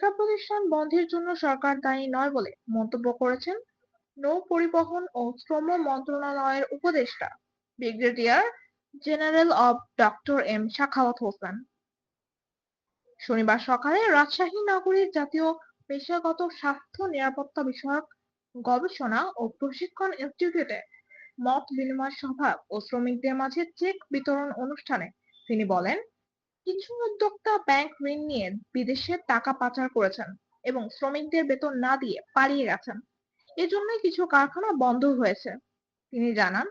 শিক্ষা প্রতিষ্ঠান বন্ধের জন্য সরকার দায়ী নয় বলে মন্তব্য করেছেন নৌ পরিবহন ও শ্রম মন্ত্রণালয়ের উপদেষ্টা, ব্রিগেডিয়ার জেনারেল অব ডক্টর এম সাখাওয়াত হোসেন। শনিবার সকালে রাজশাহী নগরীর জাতীয় পেশাগত স্বাস্থ্য নিরাপত্তা বিষয়ক গবেষণা ও প্রশিক্ষণ ইনস্টিটিউটে মত বিনিময় সভা ও শ্রমিকদের মাঝে চেক বিতরণ অনুষ্ঠানে তিনি বলেন কিছু উদ্যোক্তা ব্যাংক ঋণ নিয়ে বিদেশে টাকা পাচার করেছেন এবং শ্রমিকদের বেতন না দিয়ে পালিয়ে গেছেন। এজন্যই কিছু কারখানা বন্ধ হয়েছে। তিনি জানান,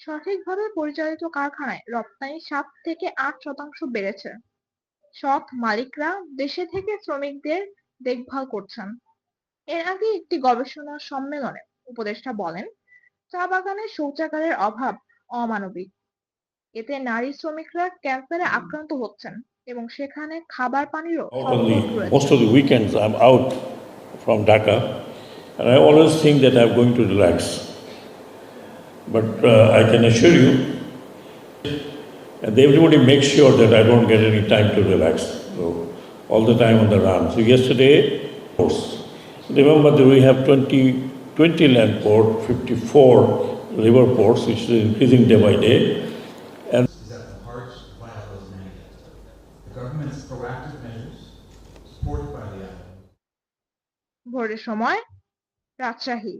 সঠিকভাবে পরিচালিত কারখানায় রপ্তানি সাত থেকে আট শতাংশ বেড়েছে। সৎ মালিকরা দেশে থেকে শ্রমিকদের দেখভাল করছেন। এর আগে একটি গবেষণা সম্মেলনে উপদেষ্টা বলেন, চা বাগানে শৌচাগারের অভাব অমানবিক। এতে নারী শ্রমিকরা ক্যান্সারে আক্রান্ত হচ্ছেন এবং সেখানে খাবার পানিরও most of the weekends, I'm out from Dhaka, and I always think that I'm going to relax. But uh, I can assure you, and everybody makes sure that I don't get any time to relax. So, all the time on the run. So, yesterday, ports. Remember that we have 20, 20 land port, 54 river ports, which is increasing day by day. The government's proactive measures, supported by the ILO, ভোরের সময় রাজশাহী